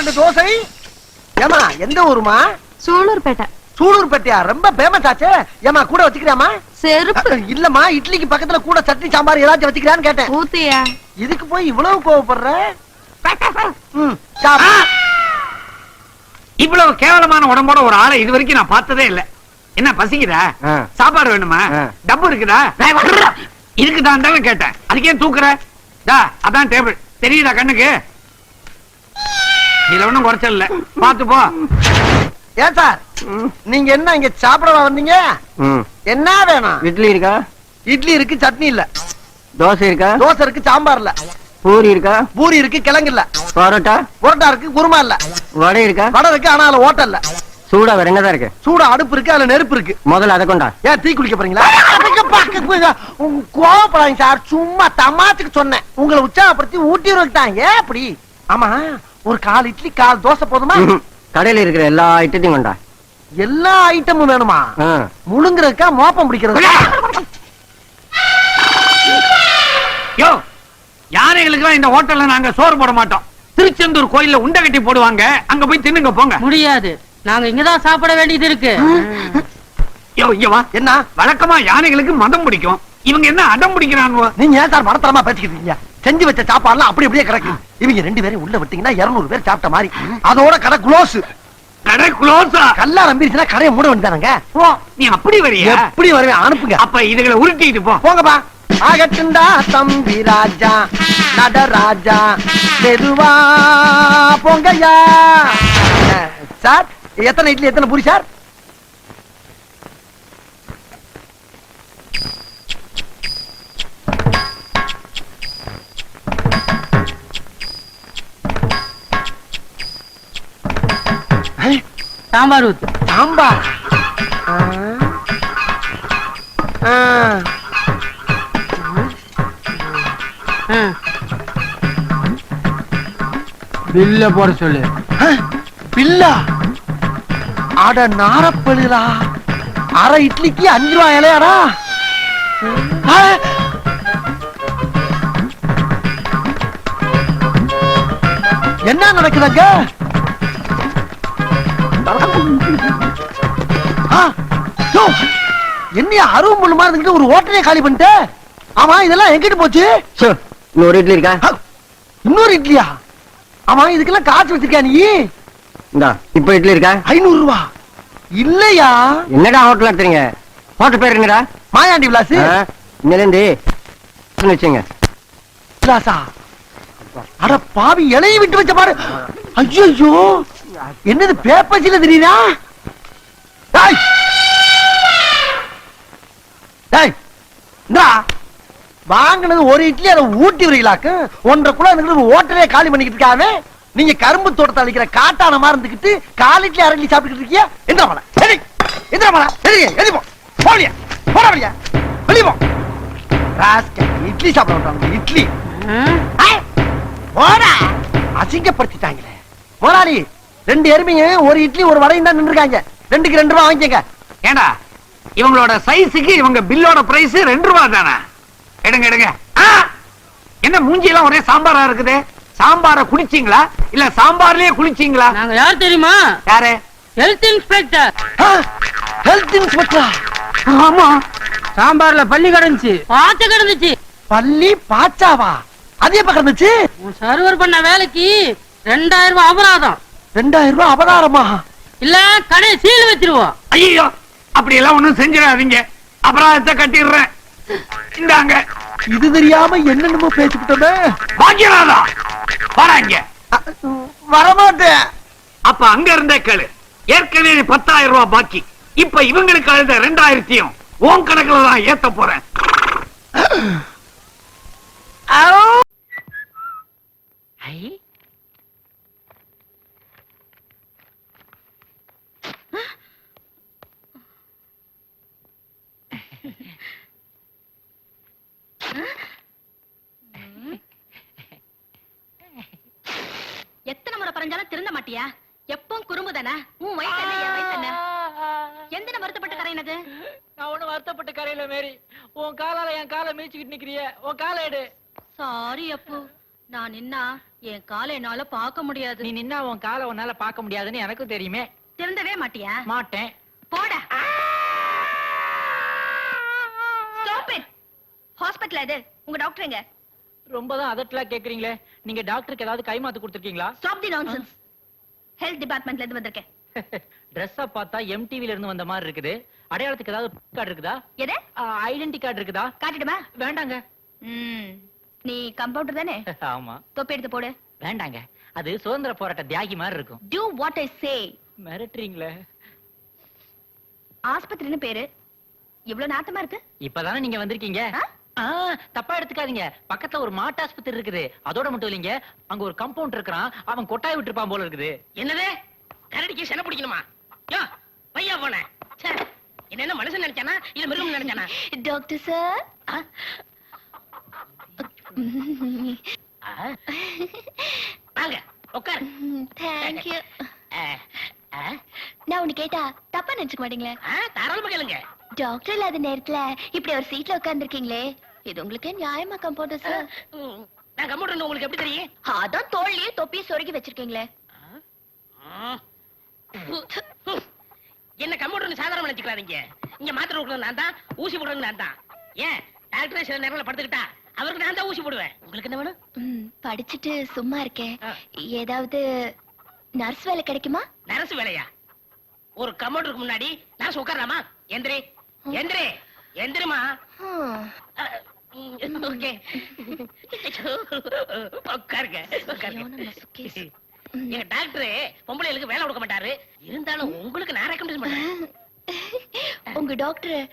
ரெண்டு தோசை. ஏமா எந்த ஊருமா சூலூர்பேட்டை. சூலூர்பேட்டையா? ரொம்ப ஃபேமஸ் ஆச்சே. ஏமா கூட வச்சுக்கிறியாமா செருப்பு. இல்லம்மா இட்லிக்கு பக்கத்துல கூட சட்னி சாம்பார் ஏதாச்சும் வச்சுக்கிறான்னு கேட்டேன். ஊத்தியா? இதுக்கு போய் இவ்வளவு கோவப்படுற? ம், சாப்பிடு. இவ்வளவு கேவலமான உடம்போட ஒரு ஆளை இது வரைக்கும் நான் பார்த்ததே இல்ல. என்ன பசிக்குதா? ஆ. சாப்பாடு வேணுமா? ஆ. டப்பு இருக்குதா? இருக்குதான் தானே கேட்டேன். அதுக்கே தூக்குற? டா அதான் டேபிள் தெரியுதா கண்ணுக்கு? இதுல ஒண்ணும் குறைச்சல் இல்ல. பாத்து போ. ஏன் சார்? நீங்க என்ன இங்க சாப்பிடவா வந்தீங்க? என்ன வேணும்? இட்லி இருக்கா? இட்லி இருக்கு சட்னி இல்ல. தோசை இருக்கா? தோசை இருக்கு சாம்பார் இல்ல. பூரி இருக்கா? பூரி இருக்கு கிழங்கு இல்ல. பரோட்டா? புரோட்டா இருக்கு குருமா இல்ல. வடை இருக்கா? வடை இருக்கு ஆனா அதுல ஓட்டல் இல்ல. சூடா வேற என்னதான் இருக்கு? சூட அடுப்பு இருக்கு அதுல நெருப்பு இருக்கு. முதல்ல அதை கொண்டா. ஏன் டீ குளிக்க போறீங்களா? கோவப்படாதீங்க சார். சும்மா தமாத்துக்கு சொன்னேன். உங்களை உற்சாகப்படுத்தி ஊட்டி விட்டாங்க அப்படி? ஆமா. ஒரு கால் இட்லி கால் தோசை போதுமா. கடையில இருக்கிற எல்லா ஐட்டத்தையும் கொண்டா. எல்லா ஐட்டமும் வேணுமா. முழுங்குறதுக்கா மோப்பம் பிடிக்கிறது. யோ யானைகளுக்கு இந்த ஹோட்டல்ல நாங்க சோறு போட மாட்டோம்? திருச்செந்தூர் கோயில்ல உண்டை கட்டி போடுவாங்க. அங்க போய் தின்னுங்க போங்க. முடியாது. நாங்க இங்கதான் சாப்பிட வேண்டியது இருக்கு. யோ இங்க வா. என்ன? வழக்கமா யானைகளுக்கு மதம் பிடிக்கும். இவங்க என்ன அடம் பிடிக்கிறாங்க நீங்க ஏன் சார் மடத்தரமா பேசிக்கிட்டு இருக்கீங்க? செஞ்சு வச்ச சாப்பாடுலாம் அப்படி அப்படியே கிடக்கு. இவங்க ரெண்டு பேரும் உள்ள விட்டீங்கன்னா 200 பேர் சாப்பிட்ட மாதிரி. அதோட கடை க்ளோஸ். கடை க்ளோஸா? கல்லா நம்பிருச்சுன்னா கடையை மூட வேண்டியதானங்க? நீ அப்படி வரியா? எப்படி வருவேன்? அனுப்புங்க. அப்ப இதுகளை உருட்டிட்டு போ. போங்கப்பா. ஆகட்டுண்டா தம்பி ராஜா நடராஜா மெதுவா போங்கய்யா. அஹ், சார் எத்தனை இட்லி எத்தனை பூரி சார்? சாம்பார் ஊத்து. சாம்பார். பில்ல போட சொல்லு. பில்லா? அட நாரப்பழுதா அரை இட்லிக்கு அஞ்சு ரூபாய் இலையாடா. என்ன நடக்குதுங்க என்னையா அருவம் முள்ளு மாதிரி இருந்துகிட்டு ஒரு ஹோட்டலே காலி பண்ணிட்ட? ஆமா இதெல்லாம் எங்கிட்டு போச்சு? சோ இன்னொரு இட்லி இருக்கா? ஆ, இன்னொரு இட்லியா? ஆமா இதுக்கெல்லாம் காசு வச்சிருக்கியா நீ? இந்தா இப்ப இட்லி இருக்கா? ஐநூறு ரூபா இல்லையா? என்னடா ஹோட்டல் ஹோட்டல் பேர் என்னடா? மாயாண்டி விலாஸ் வச்சுங்க விலாசா? அட பாவி இலையை விட்டு வச்ச பாரு. ஐயோ என்னது பேப்பர்ஸ்ல தெரியுதா டேய்! டேய்! இந்தா! வாங்கினது ஒரு இட்லி அதை ஊட்டி வரீங்களாக்கு ஒன்றரை குள்ள இருந்துக்கிட்டு ஹோட்டலே காலி பண்ணிக்கிட்டு இருக்காவே? நீங்க கரும்பு தோட்டத்தை அழிக்கிற காட்டான மாதிரி இருந்துக்கிட்டு கால் இட்லி அரை இட்லி சாப்பிட்டுக்கிட்டு இருக்கியா? எந்திர மலை எதி எந்திர மலை எதி எதி போ! போலியா போட வழியா வெளிய இட்லி சாப்பிட வந்தாங்க இட்லி. போடா! அசிங்கப்படுத்திட்டாங்களே. போராடி ரெண்டு எருமைங்க ஒரு இட்லி ஒரு வடையும் தான் நின்றுருக்காங்க ரெண்டுக்கு ரெண்டு ரூபா வாங்கிக்கங்க. ஏண்டா இவங்களோட சைஸுக்கு இவங்க பில்லோட பிரைஸ் ரெண்டு ரூபா தானே? எடுங்க எடுங்க. ஆ! என்ன மூஞ்சி எல்லாம் ஒரே சாம்பாரா இருக்குது? சாம்பார குடிச்சீங்களா இல்ல சாம்பார்லயே குளிச்சீங்களா? நாங்க யார் தெரியுமா? யாரு? ஹெல்த் இன்ஸ்பெக்டர் ஹெல்த் இன்ஸ்பெக்டரா ஆமா. சாம்பார்ல பள்ளி கிடந்துச்சு. பாத்து கிடந்துச்சு. பள்ளி பாச்சாவா? அது எப்ப கிடந்துச்சு? சர்வர் பண்ண வேலைக்கு ரெண்டாயிரம் ரூபாய் அபராதம். ரெண்டாயிரம் ரூபாய் அபகாரமா? இல்ல கடை சீல் வச்சிருவோம் ஐயோ அப்படி எல்லாம் ஒண்ணும் செஞ்சிடாதீங்க. அபராதத்தை கட்டிடுறேன். இந்தாங்க. இது தெரியாம என்னென்னமோ பேசிக்கிட்டோமே. பாக்கியநாதா வராங்க. வரமாட்டேன். அப்ப அங்க இருந்தே கேளு. ஏற்கனவே பத்தாயிரம் ரூபாய் பாக்கி. இப்ப இவங்களுக்கு அழுத ரெண்டாயிரத்தையும் உன் கணக்குல தான் ஏத்த போறேன். எத்தனை முறை பறஞ்சாலும் திருந்த மாட்டியா? எப்பவும் குறும்பு தானே உன் வயசு என்ன என் வயசு என்ன? எந்த வருத்தப்பட்டு கரையினது நான் ஒண்ணு வருத்தப்பட்ட கரையில மேரி. உன் காலால என் காலை மீச்சுக்கிட்டு நிக்கிறிய. உன் காலை எடு. சாரி அப்பு. நான் நின்னா என் காலை என்னால பார்க்க முடியாது. நீ நின்னா உன் காலை உன்னால பார்க்க முடியாதுன்னு எனக்கும் தெரியுமே. திருந்தவே மாட்டியா? மாட்டேன். போடா. ஹாஸ்பிடல் இது உங்க டாக்டர் எங்க? ரொம்ப தான் அதட்டலா கேக்குறீங்களே. நீங்க டாக்டருக்கு ஏதாவது கைமாத்து கொடுத்துருக்கீங்களா? ஸ்டாப் தி நான்சென்ஸ் ஹெல்த் டிபார்ட்மெண்ட்ல இருந்து வந்திருக்கேன். ட்ரெஸ்ஸ பார்த்தா எம்டிவில இருந்து வந்த மாதிரி இருக்குது. அடையாளத்துக்கு ஏதாவது கார்டு இருக்குதா? எது? ஐடென்டி கார்டு இருக்குதா? காட்டிடுமா? வேண்டாங்க. நீ கம்பவுண்டர் தானே? ஆமா. தொப்பி எடுத்து போடு. வேண்டாங்க. அது சுதந்திர போராட்ட தியாகி மாதிரி இருக்கும். Do what i say. மிரட்டுறீங்களே. ஆஸ்பத்திரின்னு பேரு. இவ்வளவு நாத்தமா இருக்கு? இப்பதானே நீங்க வந்திருக்கீங்க? தப்பா எடுத்துக்காதீங்க. பக்கத்துல ஒரு மாட்டு ஆஸ்பத்திரி இருக்குது. அதோட மட்டும் இல்லைங்க. அங்க ஒரு கம்பவுண்ட் இருக்கிறான். அவன் கொட்டாய் விட்டுருப்பான் போல இருக்குது. என்னது? கரடிக்கு சென பிடிக்கணுமா? யோ பையா போன. என்ன என்ன மனுஷன் நினைச்சானா? இல்ல மிருகம் நினைச்சானா? டாக்டர் சார் வாங்க உட்கார் தேங்க்யூ நான் உன்னை கேட்டா தப்பா நினைச்சுக்க மாட்டீங்களே? தாராளமா கேளுங்க. டாக்டர் இல்லாத நேரத்துல இப்படி ஒரு சீட்ல உட்கார்ந்திருக்கீங்களே? இது உங்களுக்கு நியாயமா கம்பவுண்டர் சார்? நான் கம்ப்யூட்டர் உங்களுக்கு எப்படி தெரியும்? அதான் தோல்லையே தொப்பி சொருகி வச்சிருக்கீங்களே. என்ன கம்ப்யூட்டர் சாதாரண நினைச்சுக்காதீங்க இங்க மாத்திரை கொடுக்கறது நான் தான் ஊசி போடுறது நான் தான். ஏன்? டாக்டர் சில நேரத்துல படுத்துக்கிட்டா அவருக்கு நான் தான் ஊசி போடுவேன். உங்களுக்கு என்ன வேணும்? படிச்சுட்டு சும்மா இருக்கேன். ஏதாவது நர்ஸ் வேலை கிடைக்குமா? நரசு வேலையா? ஒரு கம்ப்யூட்டருக்கு முன்னாடி நரசு உட்காரலாமா? எந்திரி எந்திரி. எந்திரிமா. ஓகே. உட்காருங்க. எங்க டாக்டர் பொம்பளைகளுக்கு வேலை கொடுக்க மாட்டாரு. இருந்தாலும் உங்களுக்கு நான் ரெக்கமெண்ட் பண்றேன். உங்க டாக்டர்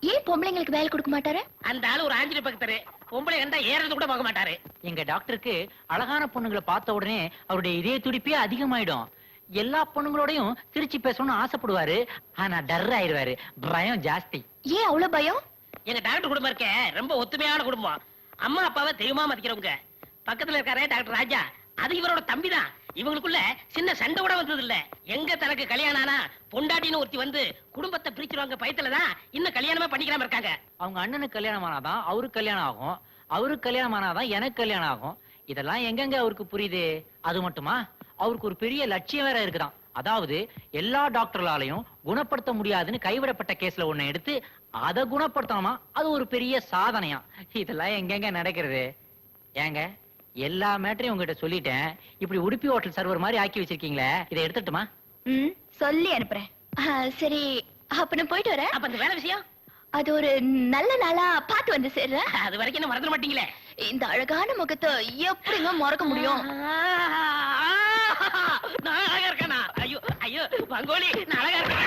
ஏன் பொம்பளைங்களுக்கு வேலை கொடுக்க மாட்டாரு? அந்த ஆளு ஒரு ஆஞ்சலி பக்கத்தரு. பொம்பளை கண்டா ஏறது கூட பார்க்க மாட்டாரு. எங்க டாக்டருக்கு அழகான பொண்ணுங்களை பார்த்த உடனே அவருடைய இதய துடிப்பே அதிகமாயிடும். எல்லா பொண்ணுங்களோடையும் திருச்சி பேசணும்னு ஆசைப்படுவாரு ஆனா டர் ஆயிருவாரு பயம் ஜாஸ்தி. ஏன் அவ்வளவு பயம்? எங்க டாக்டர் குடும்பம் இருக்க ரொம்ப ஒத்துமையான குடும்பம். அம்மா அப்பாவை தெய்வமா மதிக்கிறவங்க. பக்கத்துல இருக்காரே டாக்டர் ராஜா. அது இவரோட தம்பி தான் இவங்களுக்குள்ள சின்ன சண்டை கூட வந்தது இல்ல எங்க தனக்கு கல்யாணம் ஆனா பொண்டாட்டின்னு ஒருத்தி வந்து குடும்பத்தை பிரிச்சிருவாங்க பயத்துலதான் இன்னும் கல்யாணமே பண்ணிக்காம இருக்காங்க. அவங்க அண்ணனுக்கு கல்யாணம் ஆனாதான் அவருக்கு கல்யாணம் ஆகும். அவருக்கு கல்யாணம் ஆனாதான் எனக்கு கல்யாணம் ஆகும். இதெல்லாம் எங்கெங்க அவருக்கு புரியுது? அது மட்டுமா? அவருக்கு ஒரு பெரிய லட்சியம் வேற இருக்குதாம் அதாவது எல்லா டாக்டர்களாலையும் குணப்படுத்த முடியாதுன்னு கைவிடப்பட்ட கேஸ்ல ஒண்ணு எடுத்து அதை குணப்படுத்தணுமா? அது ஒரு பெரிய சாதனையா. இதெல்லாம் எங்கெங்க நடக்கிறது? ஏங்க எல்லா மேட்டரையும் உங்ககிட்ட சொல்லிட்டேன். இப்படி உடுப்பி ஹோட்டல் சர்வர் மாதிரி ஆக்கி வச்சிருக்கீங்களே இதை எடுத்துட்டுமா? ம் சொல்லி அனுப்புறேன். சரி அப்ப நான் போயிட்டு வரேன். அப்ப அந்த வேலை விஷயம்? அது ஒரு நல்ல நாளா பார்த்து வந்து சேர்றேன். அது வரைக்கும் என்ன மறந்துட மாட்டீங்களே? இந்த அழகான முகத்தை எப்படிங்க மறக்க முடியும்? நான் அழகா இருக்கேனா? ஐயோ ஐயோ பங்கோலி நான் அழகா இருக்கேன்?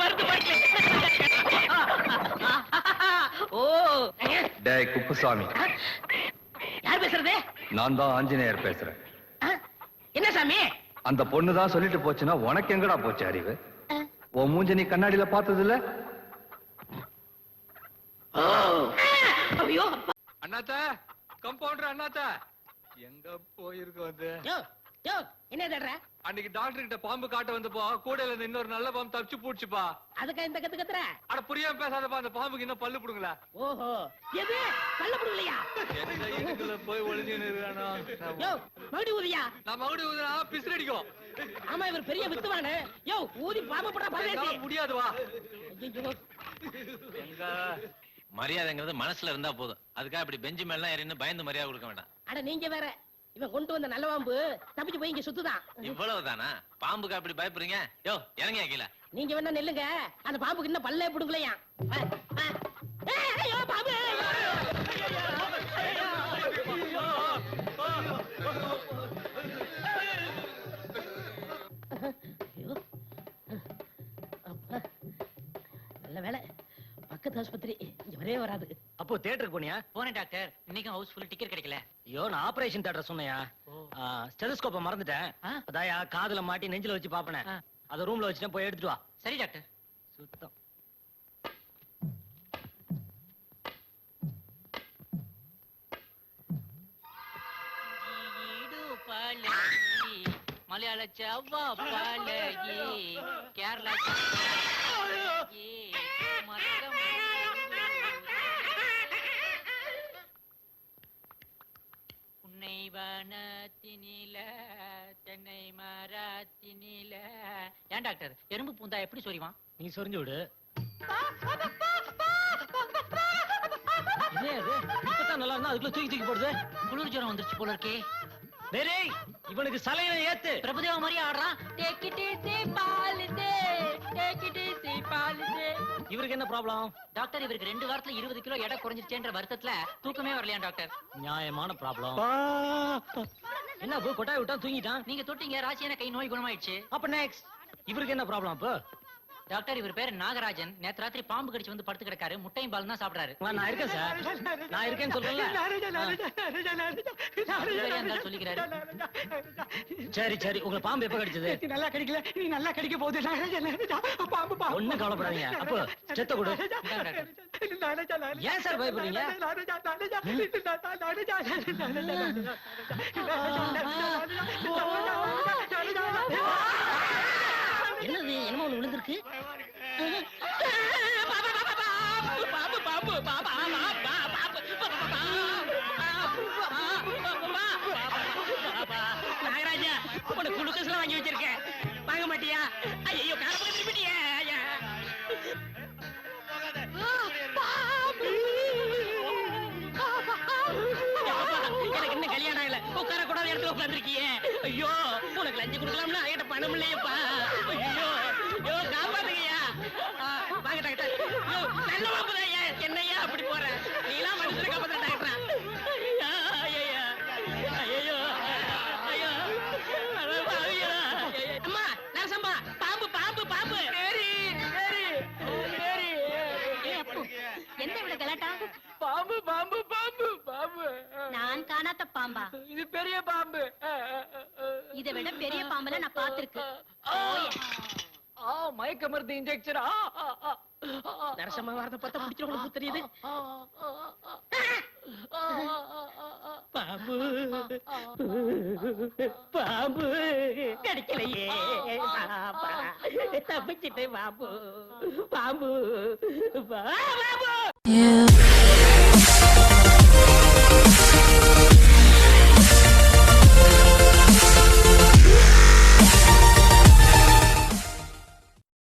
மருந்து படிக்க ஓ டேய் குப்புசாமி. யார் பேசுறது? நான் தான் ஆஞ்சநேயர் பேசுறேன். ஆ? என்ன சாமி? அந்த பொண்ணு தான் சொல்லிட்டு போச்சுன்னா உனக்கு எங்கடா போச்சு அறிவு. உன் மூஞ்ச நீ கண்ணாடியில பார்த்தது இல்ல அண்ணாத்தா கம்பவுண்டர் அண்ணாத்தா. எங்க போயிருக்கோம் அது யோ என்ன தேடுற அன்னைக்கு டாக்டர் கிட்ட பாம்பு காட்ட வந்தப்போ கூடையில இருந்து இன்னொரு நல்ல பாம்பு தப்பிச்சு பூடிச்சுப்பா. அதுக்கா இந்த கத்து கத்துற? அட புரியாம பேசாதப்பா அந்த பாம்புக்கு இன்னும் பல்லு புடுங்களா ஓஹோ. எது? கள்ள புடுங்கலையா? எங்க இதுக்குள்ள போய் யோ மறுபடி ஊதியா? நான் ஊதுனா பிசிறடிக்கும் ஆமா இவர் பெரிய வித்துவானு. யோ ஊதி பரதேசி என்னால முடியாது வா. எங்க? மரியாதைங்கிறது மனசுல இருந்தா போதும். அதுக்காக இப்படி பெஞ்சு மேலாம் ஏறின்னு பயந்து மரியாதை கொடுக்க வேண்டாம். அட நீங்க வேற. இவன் கொண்டு வந்த நல்ல பாம்பு தப்பிச்சு போய் இங்க சுத்துதான். இவ்வளவுதானா? பாம்புக்கு அப்படி பயப்படுறீங்க? யோ இறங்கியா கீழே? நீங்க வேணா நில்லுங்க. அந்த பாம்புக்கு இன்னும் பல்லே புடுங்கலையா ஐயோ பாம்பு. நல்ல வேலை பக்கத்து ஆஸ்பத்திரி இங்க வரவே வராது. அப்போ தியேட்டருக்கு போனியா? போனேன் டாக்டர் இன்னைக்கும் ஹவுஸ் ஃபுல் டிக்கெட் கிடைக்கல. ஐயோ நான் ஆபரேஷன் தேட்டர் சொன்னையா. ஸ்டெதஸ்கோப்ப மறந்துட்டேன்? அதாயா காதுல மாட்டி நெஞ்சில வச்சு பாப்பனே ஆ. அத ரூம்ல வச்சுட்டேன் போய் எடுத்துட்டு வா. சரி டாக்டர் சுத்தம். மலையாள செவ்வா பழகி கேரளா ஏன் டாக்டர். எறும்பு பூந்தா எப்படி சொரிவான்? நீ சொரிஞ்சு விடு. என்ன இது? இப்பதான் நல்லா இருந்தா அதுக்குள்ள தூக்கி தூக்கி போடுது? குளிர் ஜுரம் வந்துருச்சு போல இருக்கே. இவனுக்கு சலையில ஏத்து. பிரபுதேவா மாதிரி ஆடுறான். இவருக்கு என்ன ப்ராப்ளம் டாக்டர் இவருக்கு ரெண்டு வாரத்துல இருபது கிலோ எடை குறைஞ்சிருச்சேன்ற வருத்தத்துல தூக்கமே வரலையா டாக்டர்? நியாயமான ப்ராப்ளம் என்ன போய் கொட்டாய் விட்டா தூங்கிட்டான்? நீங்க தொட்டீங்க ராசியான கை நோய் குணமாயிடுச்சு. அப்ப நெக்ஸ்ட் இவருக்கு என்ன ப்ராப்ளம் அப்போ டாக்டர் இவர் பேர் நாகராஜன் நேத்து ராத்திரி பாம்பு கடிச்சு வந்து படுத்து கிடக்காரு முட்டையும் பால் தான் சாப்பிடுறாரு நான் நான் இருக்கேன் சார் நான் இருக்கேன்னு ஆள் சொல்லிக்கிறாரு சரி சரி உங்களை பாம்பு எப்ப கடிச்சது நல்லா கிடைக்கல நீ நல்லா கிடைக்க போகுது பாம்பு ஒண்ணும் கவலைப்படாதீங்க அப்போ செத்த கொடு ஏன் சார் பயப்படுறீங்க என்னது என்னமோ ஒண்ணு விழுந்திருக்கு பாம்பு பாம்பு பாம்பு நாகராஜா உனக்கு குளுக்கோஸ்ல வாங்கி வச்சிருக்கேன் வாங்க மாட்டியா ஐயோ கார ஐயா. எனக்கு இன்னும் கல்யாணம் ஆகல உட்கார கூடாத இடத்துல உட்காந்துருக்கியே ஐயோ உனக்கு லஞ்சம் கொடுக்கலாம்னா என்கிட்ட பணம் இல்லையப்பா ஐயோ என்னய்யா அப்படி போற? நீலாம் மனுஷனை காப்பாத்துற டாக்டரா? பாம்பு பாம்பு பாம்பு. பாம்பு நான் காணாத பாம்பா. இது பெரிய பாம்பு. இதை விட பெரிய பாம்பெல்லாம் நான் பார்த்திருக்கேன். ஆ மயக்க மருந்து இன்ஜெக்ஷன் ஆ. நரசம்மா வரத பார்த்தா பிடிச்சிருவங்களுக்கு தெரியுது பாம்பு பாம்பு கிடைக்கலையே தப்பிச்சிட்டேன் பாம்பு பாம்பு பா- பாம்பு